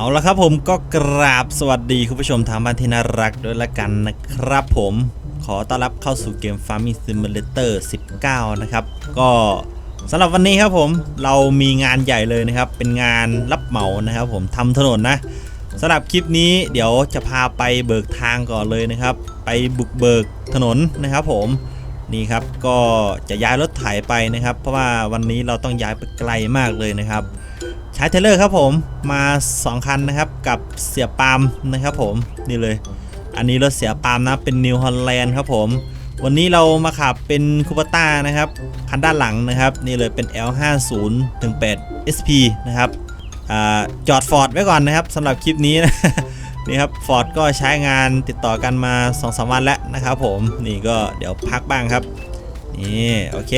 เอาละครับผมก็กราบสวัสดีคุณผู้ชมทางบ้านที่น่ารักด้วยละกันนะครับผมขอต้อนรับเข้าสู่เกม Farming Simulator 19 นะครับ ก็สำหรับวันนี้ครับผมเรามีงานใหญ่เลยนะครับ เป็นงานรับเหมานะครับ ผมทำถนนนะสำหรับคลิปนี้เดี๋ยวจะพาไปเบิกทางก่อนเลยนะครับ ไปบุกเบิกถนนนะครับ ผมนี่ครับก็จะย้ายรถไถไปนะครับ เพราะว่าวันนี้เราต้องย้ายไปไกลมากเลยนะครับ ช้เทเลอร์ครับผมมา 2 คันนะครับกับเสียปาล์มนะครับผมนี่เลย อันนี้รถเสียปาล์มนะเป็นนิวฮอลแลนด์ครับผม วันนี้เรามาขับเป็นคูปต้านะครับคันด้านหลังนะครับนี่เลยเป็น L50 8 SP นะครับอจอดฟอร์ดไว้ก่อนนะครับสำหรับคลิปนี้นะนี่ครับฟอร์ดก็ใช้งานติดต่อกันมา2-3วันแล้วนะครับผมนี่ก็เดี๋ยวพักบ้างครับนี่โอเค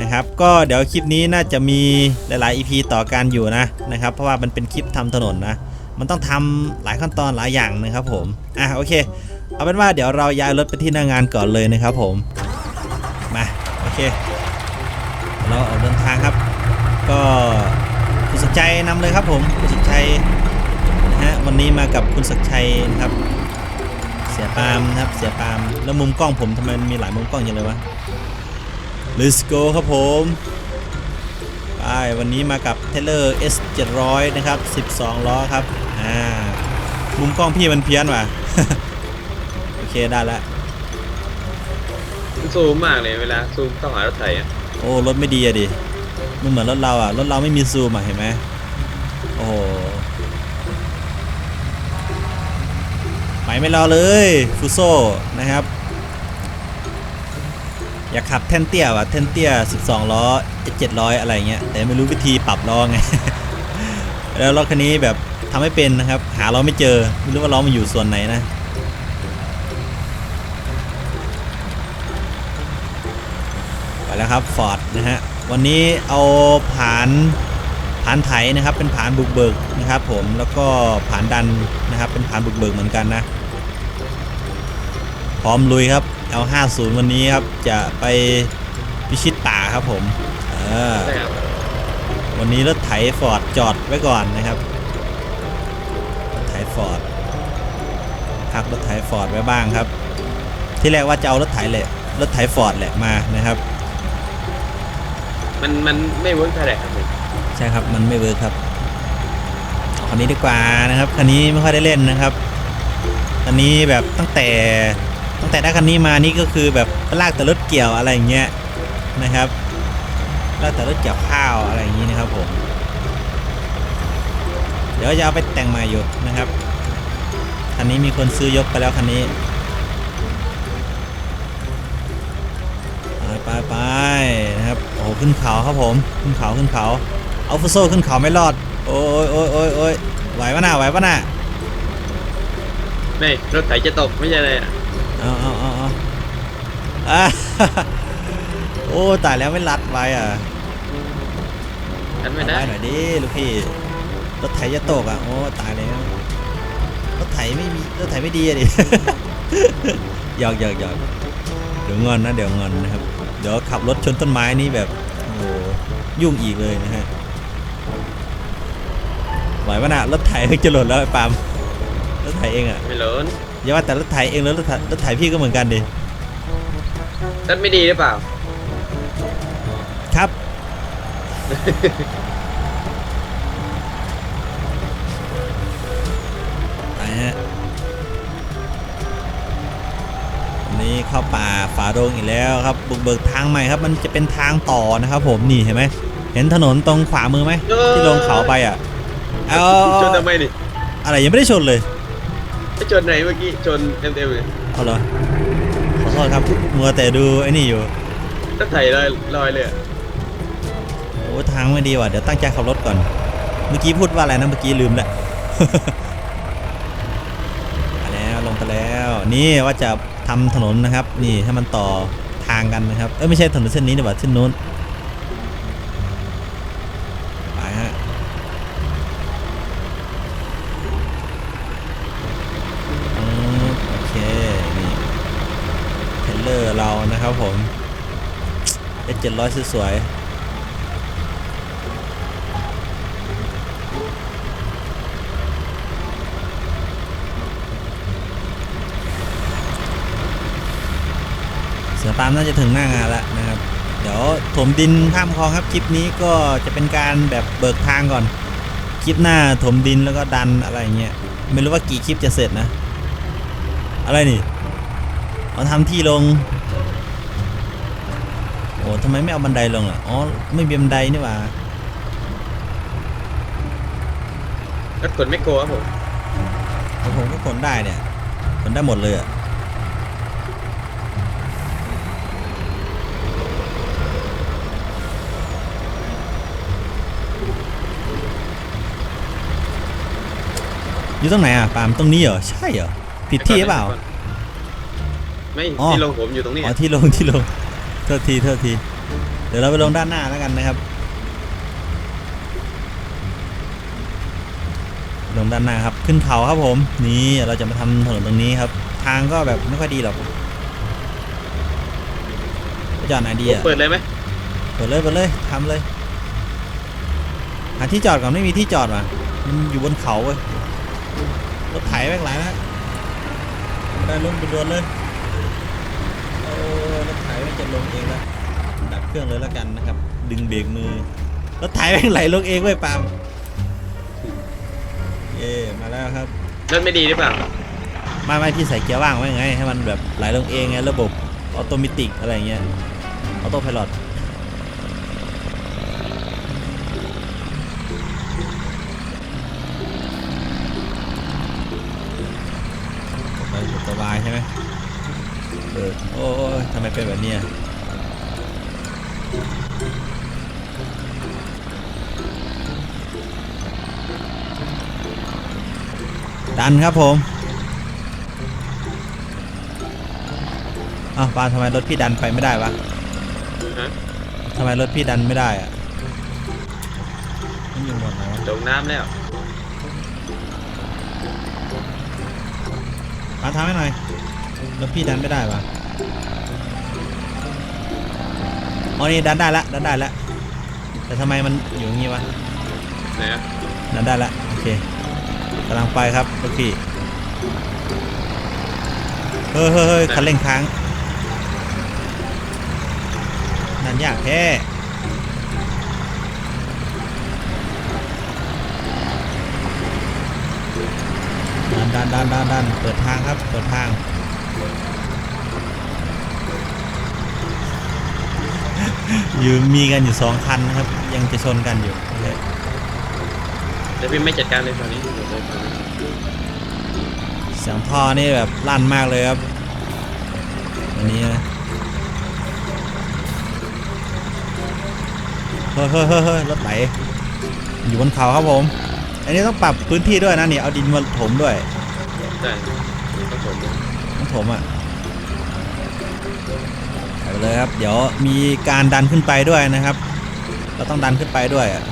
นะครับ ก็เดี๋ยวคลิปนี้น่าจะมีหลาย ๆ EP ต่อกันอยู่นะนะครับ เพราะว่ามันเป็นคลิปทำถนนนะ มันต้องทำหลายขั้นตอนหลายอย่างนะครับผม อะโอเค เอาเป็นว่าเดี๋ยวเราย้ายรถไปที่หน้างานก่อนเลยนะครับผม มาโอเค เราออกเดินทางครับ ก็คุณศักย์ชัยนำเลยครับผมคุณศักย์ชัยนะฮะวันนี้มากับคุณศักย์ชัยนะครับ เสียปามนะครับเสียปามแล้วมุมกล้องผมทำไมมีหลายมุมกล้องอย่างเลยวะ Let's go ครับผมไปวันนี้มากับเทเลอร์ S 700นะครับ 12 ล้อครับ อ่า มุมกล้องพี่มันเพี้ยนว่ะ โอเค ได้แล้วมันซูมมากเลยเวลาซูมต้องหารถไถอะโอ้ รถไม่ดีอะดิ มันเหมือนรถเราอะรถเราไม่มีซูมอะเห็นไหมโอ้โหไปไม่รอเลย ฟูโซนะครับ อยากขับแท่นเตี้ยว่ะแท่นเตี้ย 12 ล้อ 700 อะไรเงี้ย แต่ไม่รู้วิธีปรับล้อไง แล้วรถคันนี้แบบทำไม่เป็นนะครับ หาล้อไม่เจอ ไม่รู้ว่าล้อมันอยู่ส่วนไหนนะไปแล้วครับฟอร์ดนะฮะ วันนี้เอาผานผานไถนะครับ เป็นผานบุกเบิกนะครับผม แล้วก็ผานดันนะครับ เป็นผานบุกเบิกเหมือนกันนะ พร้อมลุยครับ L50 วันนี้ครับจะไปพิชิตป่าครับผมเออใช่ครับวันนี้รถไถฟอร์ดจอดไว้ก่อนนะครับรถไถฟอร์ดพักรถไถฟอร์ดไว้บ้างครับ ที่แรกว่าจะเอารถไถแหละรถไถฟอร์ดแหละมานะครับ มันมันไม่เวิร์กเท่าไหร่ครับผมใช่ครับมันไม่เวิร์คครับเอาคันนี้ดีกว่านะครับคันนี้ไม่ค่อยได้เล่นนะครับคันนี้แบบตั้งแต่ ตั้งแต่ได้คันนี้มานี่ก็คือแบบลากแต่รถเกี่ยวอะไรอย่างเงี้ยนะครับลากแต่รถเกี่ยวข้าวอะไรอย่างงี้นะครับผมเดี๋ยวจะเอาไปแต่งใหม่อยู่นะครับคันนี้มีคนซื้อยกไปแล้วคันนี้ไปไปไปนะครับโอ้ขึ้นเขาครับผมขึ้นเขาขึ้นเขาเอาฟุโซขึ้นเขาไม่รอดโอ้ยโอ้ยโอ้ยโอ้ยไหวปะหน่ะไหวปะหน่ะไม่รถไถจะตกไม่ใช่เลยอะ เอาเอาเอาเอาโอ้ตายแล้วไม่รัดไว้อะอันไม่ได้ไว้หน่อยดิลูกพี่รถไถจะตกอะโอ้ตายแล้วรถไถไม่มีรถไถไม่ดีอะดิหยอกหยอกหยอกเดี๋ยวงอนนะเดี๋ยวงอนนะครับ เดี๋ยวขับรถชนต้นไม้นี่แบบโอ้โหยุ่งอีกเลยนะฮะไหวปะนะรถไถเพิ่งจะหล่นแล้วไอ้ปามรถไถเองอะไม่หล้น อย่าว่าแต่รถไถเองแล้วรถไถรถไถพี่ก็เหมือนกันดิรถไม่ดีหรือเปล่า ครับ ไปฮะวันนี้เข้าป่าฝาโรงอีกแล้วครับ บุกเบิกทางใหม่ครับ มันจะเป็นทางต่อนะครับผมนี่เห็นไหม เห็นถนนตรงขวามือไหมเออที่ลงเขาไปอะ เอาชนทำไมนี่ อะไรยังไม่ได้ชนเลย ไปชนไหนเมื่อกี้ชนเต็มเต็มๆเลยเอาเหรอขอโทษครับมัวแต่ดูไอ้นี่อยู่รถไถลอยลอยเลยอะโอ้ทางไม่ดีว่ะเดี๋ยวตั้งใจขับรถก่อน เมื่อกี้พูดว่าอะไรนะเมื่อกี้ลืมแล้วมาแล้วลงไปแล้ว นี่ว่าจะทำถนนนะครับ นี่ให้มันต่อทางกันนะครับเอ้ยไม่ใช่ถนนเส้นนี้ดีกว่าเส้นนู้น เจ็ดร้อยสวยๆเสือปามน่าจะถึงหน้างานแล้วนะครับ เดี๋ยวถมดินข้ามคลองครับคลิปนี้ก็จะเป็นการแบบเบิกทางก่อน คลิปหน้าถมดินแล้วก็ดันอะไรเงี้ยไม่รู้ว่ากี่คลิปจะเสร็จนะ อะไรนี่เอาทำที่ลง โอ้ทำไมไม่เอาบันไดลงอะ อ๋อ ไม่มีบันไดนี่หว่า รถขนไม่โกครับผมแล้วผมก็ขนได้เนี่ยขนได้หมดเลยอะ อยู่ตรงไหนอะ ปาล์มตรงนี้เหรอ ใช่เหรอ ผิดที่หรือเปล่า ไม่อ๋อ ที่ลงผมอยู่ตรงนี้อ๋อ ที่ลงที่ลงโทษทีโทษที เดี๋ยวเราไปลงด้านหน้าแล้วกันนะครับ ลงด้านหน้าครับ ขึ้นเขาครับผม นี่เราจะมาทำถนนตรงนี้ครับ ทางก็แบบไม่ค่อยดีหรอกไปจอดไหนดีอะเปิดเลยไหมเปิดเลยเปิดเลยทำเลยหาที่จอดก่อนไม่มีที่จอดว่ะมันอยู่บนเขาเว้ยรถไถแม่งหลายนะได้ลงไปดวนเลยโอ้รถไถแม่ง จะลงเองแล้วดับเครื่องเลยแล้วกันนะครับ ดึงเบรกมือรถไถแม่งไหลลงเองเว้ยปาล์มเย่มาแล้วครับรถไม่ดีหรือเปล่าไม่ไม่ที่ใส่เกียร์ว่างไว้ไง ให้มันแบบไหลลงเองไงระบบออโตเมติกอะไรเงี้ยออโต้พายロไปสบายใช่ไหม เออโอ้ยทำไมเป็นแบบเนี้ยดันครับผมอ้าวปาทำไมรถพี่ดันไปไม่ได้วะฮะทำไมรถพี่ดันไม่ได้อะมันอยู่หมดไหนวะลงน้ำแล้วมาทำให้หน่อยรถพี่ดันไม่ได้วะ อ๋อนี่ดันได้ละดันได้ละแต่ทำไมมันอยู่อย่างงี้วะไหนอะดันได้ละโอเคกำลังไปครับรถพี่เฮ้ยเฮ้ยเฮ้ยคันเร่งค้างนั่นยากแท้ดันดันดันดันดันเปิดทางครับ เปิดทาง อยู่มีกันอยู่สองคันนะครับ ยังจะชนกันอยู่โอเคเดี๋ยวพี่ไม่จัดการเลยตอนนี้เดี๋ยวเลยตอนนี้เสียงท่อนี่แบบลั่นมากเลยครับอันนี้นะเฮ้ยเฮ้ยเฮ้ยเฮ้ยรถไหลอยู่บนเขาครับผม อันนี้ต้องปรับพื้นที่ด้วยนะนี่เอาดินมาถมด้วยใช่ต้องผมต้องถมอะ ไปเลยครับ เดี๋ยวมีการดันขึ้นไปด้วยนะครับเราต้องดันขึ้นไปด้วยอะ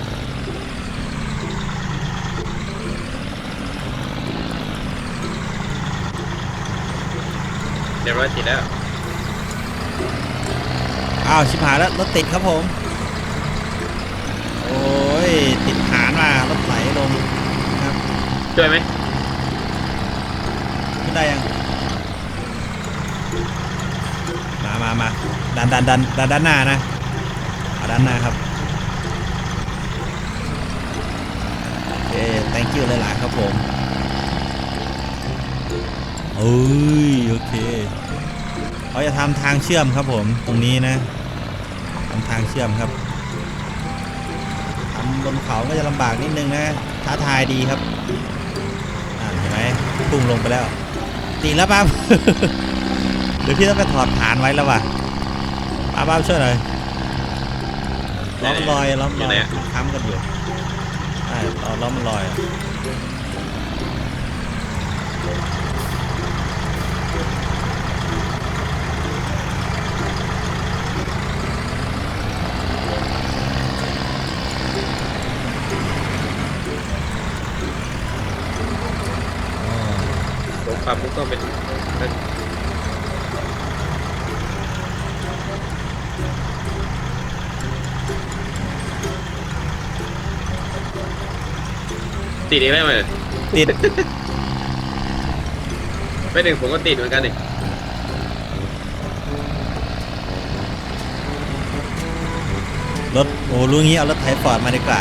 เดี๋ยวร้อยติดแล้ว อ้าวชิบหายแล้วรถติดครับผม โอ้ยติดฐานมารถไหลลงนะครับช่วยไหมขึ้นได้ยัง มามามาดันดันดันดันด้านหน้านะด้านหน้าครับโอเค thank you หลายๆครับผมเอ้ยโอเคเขาจะทำทางเชื่อมครับผมตรงนี้นะทำทางเชื่อมครับทำบนเขาก็จะลำบากนิดนึงนะท้าทายดีครับอ่าเห็นไหมพุ่งลงไปแล้วตีแล้วป้าเดี๋ยวพี่ต้องไปถอดฐานไว้แล้วว่ะป้าป้าช่วยหน่อยล้อมันลอยล้อมันลอยมันค้ำกันอยู่ใช่ล้อล้อมันลอยอะอ๋อผมปรับมุกต้องเป็นเป็น ติดอีกไหมมันติด ไม่ถึงผมก็ติดเหมือนกันนี่รถโอ้รู้งี้เอารถไถฟอร์ดมาดีกว่า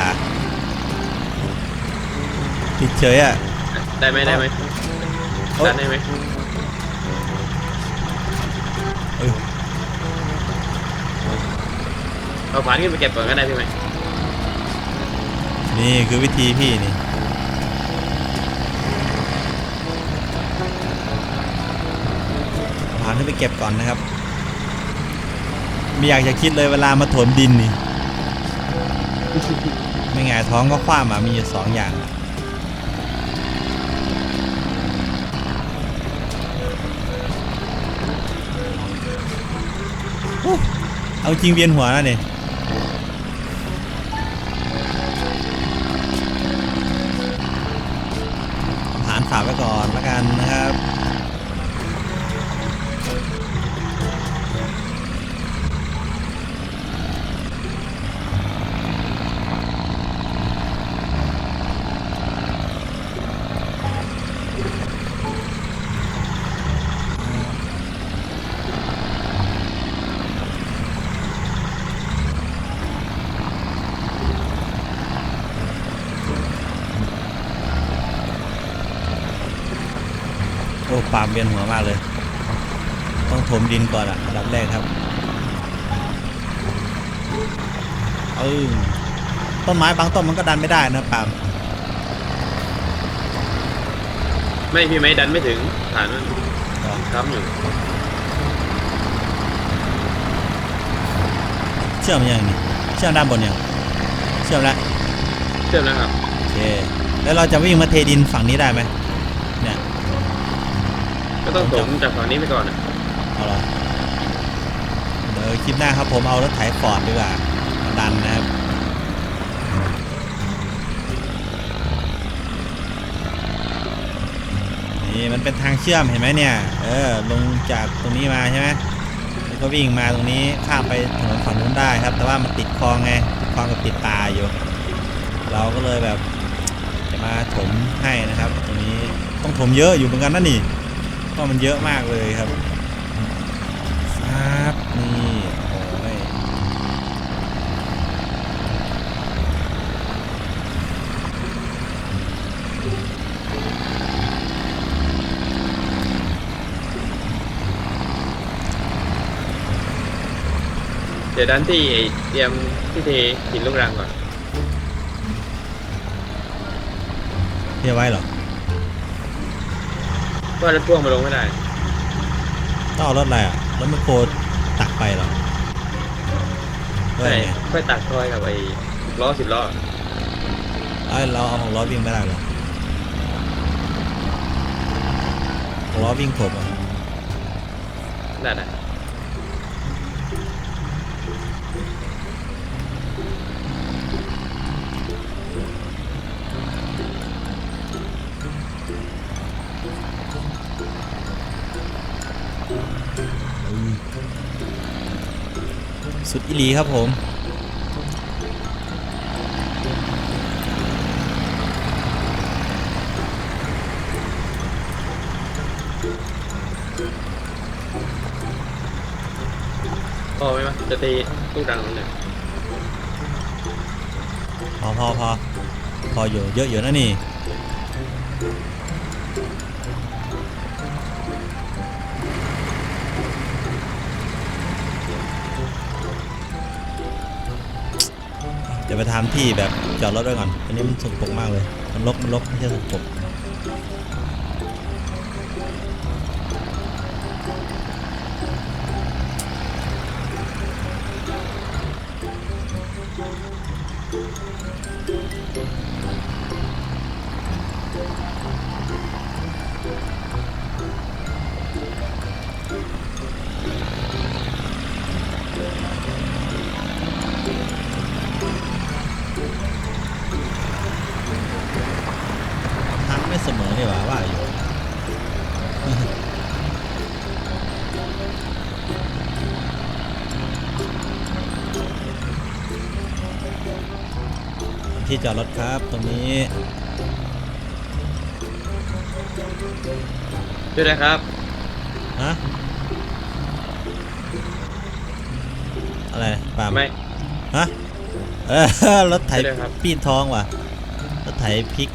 ติดเฉยอะได้ไหมได้ไหมโอ้ดันได้ไหมเออเอาผ่านขึ้นไปเก็บก่อนก็ได้พี่ไหมนี่คือวิธีพี่นี่ ขึ้นไปเก็บก่อนนะครับ ไม่อยากจะคิดเลยเวลามาถมดินนี่ ไม่ไงายท้องก็คว้ามามีอยู่สองอย่างอเอาจริงเวียนหัวแล้วเนี่ยผ่านฝากไว้ก่อนล้วกันนะครับ โอ้ปามเวียนหัวมากเลย ต้องถมดินก่อนอะอันดับแรกครับเออต้นไม้บางต้นมันก็ดันไม่ได้นะปามไม่พี่ไหมดันไม่ถึงผ่านมันอ๋อค้ำอยู่ เชื่อมยังนี่เชื่อมด้านบนยังเชื่อมแล้วเชื่อมแล้วครับโอเคแล้วเราจะวิ่งมาเทดินฝั่งนี้ได้ไหมเนี่ยก็ ต้องถมจากฝั่งนี้ไปก่อนอะเอาเหรอเดี๋ยวคลิปหน้าครับผมเอารถไถฟอร์ดดีกว่ามาดันนะครับนี่มันเป็นทางเชื่อมเห็นไหมเนี่ย เออลงจากตรงนี้มาใช่ไหมแล้วก็วิ่งมาตรงนี้ข้ามไปถนนฝั่งนู้นได้ครับ แต่ว่ามันติดคลองไงคลองกับติดป่าอยู่ เราก็เลยแบบจะมาถมให้นะครับ ตรงนี้ต้องถมเยอะอยู่เหมือนกันนะนี่ เพราะมันเยอะมากเลยครับครับนี่โอ้ยเดี๋ยวดันที่เตรียมที่เทหินลูกรังก่อนเทียบไว้เหรอ ก็รถพ่วงมาลงไม่ได้ต้องเอารถอะไรอะรถไมคโครตักไปเหรอเฮ้ใช่ยค่อยตัดคอยกับไอ้ล้อสิบล้อเอ้ยเราเอาของล้อวิ่งไม่ได้เหรอของล้อวิ่งถมอะได้ได้ สุดอีหลีครับผมพอไหมวะจะตีลูกรังตรงไหนพอพอพอพออยู่เยอะอยู่นะนี่ เดี๋ยวไปทำที่แบบจอดรถไว้ก่อน อันนี้มันสกปรกมากเลย มันลกมันลกไม่ใช่สกปรก ที่จอดรถครับ ตรงนี้ช่วยได้ครับ ฮะอะไรปาล์มไม่ ฮะเออรถไถใช่เลยครับ ปีนท้องว่ะรถไถพลิก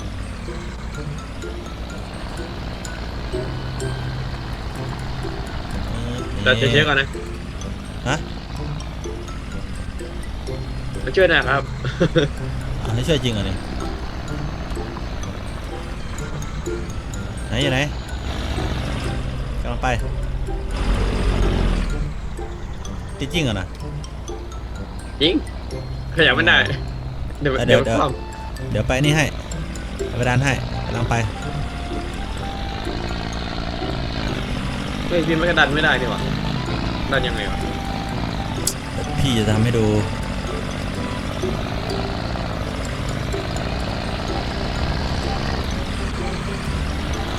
เราจะเช็คก่อนนะฮะมาช่วยหน่อยครับ อะให้ช่วยจริงเหรอเนี่ยไหนอยู่ไหนกำลังไปติดจริงเหรอนะจริงขยับไม่ได้ เดี๋ยวอะเดี๋เดี๋ยยววเดี๋ยวคว่เดี๋ยวไปนี่ให้เอาไปดันให้กำลังไปำเฮ้ยพี่มันก็ดันไม่ได้นี่หว่าดันยังไงวะพี่จะทำให้ดู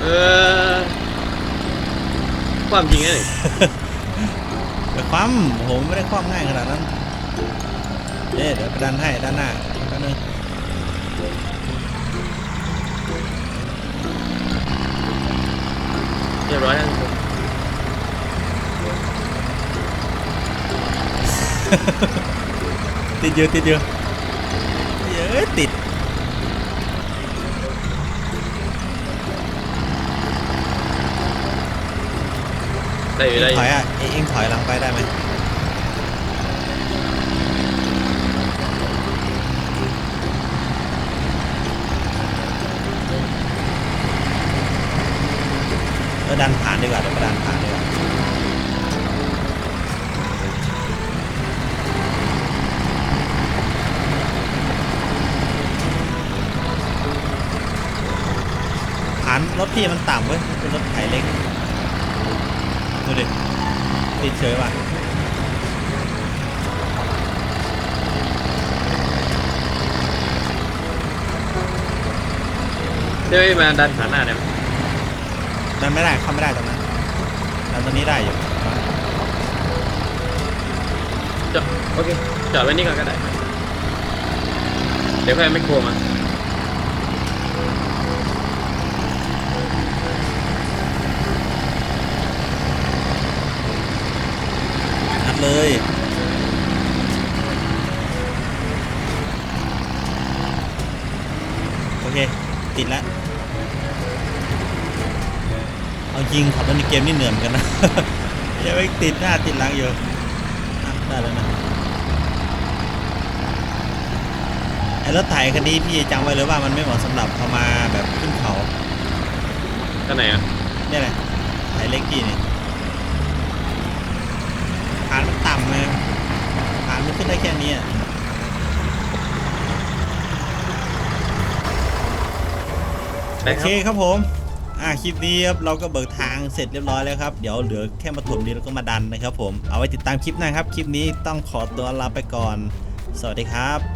เออ ความจริงไงไปคว่ำผมไม่ได้คว่ำง่ายขนาดนั้นเอ๊ะเดี๋ยวไปดันให้ด้านหน้าแป๊บนึงเรียบร้อยแล้วทุกคนติดเยอะติดเยอะเยอะติด ได้อยู่ได้อถยู่อยอะเอเองถอยหลังไปได้ไหมเออดันผ่านดีกว่าเดี๋ยวไปดันผ่านดีกว่าฐานรถพี่มันต่ำเว้ยมันเป็นรถไถเล็ก ดูดิติดเฉยว่ะเดี๋ยวมาดันขาหน้าได้ไหมดันไม่ได้เข้าไม่ได้ตรงนั้นดันตรงนี้ได้อยู่จอดโอเคจอดไว้นี่ก่อนก็ได้ เดี๋ยวค่อยไม่โครมา เลย โอเค ติดแล้วเอาจริงขับรถในเกมนี่เหนื่อยเหมือนกันนะยังไม่ติดหน้าติดหลังอยู่อะได้แล้วนะไอ้รถไถคันนี้พี่จำไว้เลยว่ามันไม่เหมาะสำหรับเขามาแบบขึ้นเขาข้างไหนอะเนี่ยแหละไถเล็กพี่นี่ฐานมันต่ำไงฐานมันขึ้นได้แค่นี้อะได้โอคเครับครับผม อ่าคลิปนี้ครับเราก็เบิกทางเสร็จเรียบร้อยแล้วครับ เดี๋ยวเหลือแค่มาถมดีแล้วก็มาดันนะครับผม เอาไว้ติดตามคลิปหน้าครับ คลิปนี้ต้องขอตัวลาไปก่อน สวัสดีครับ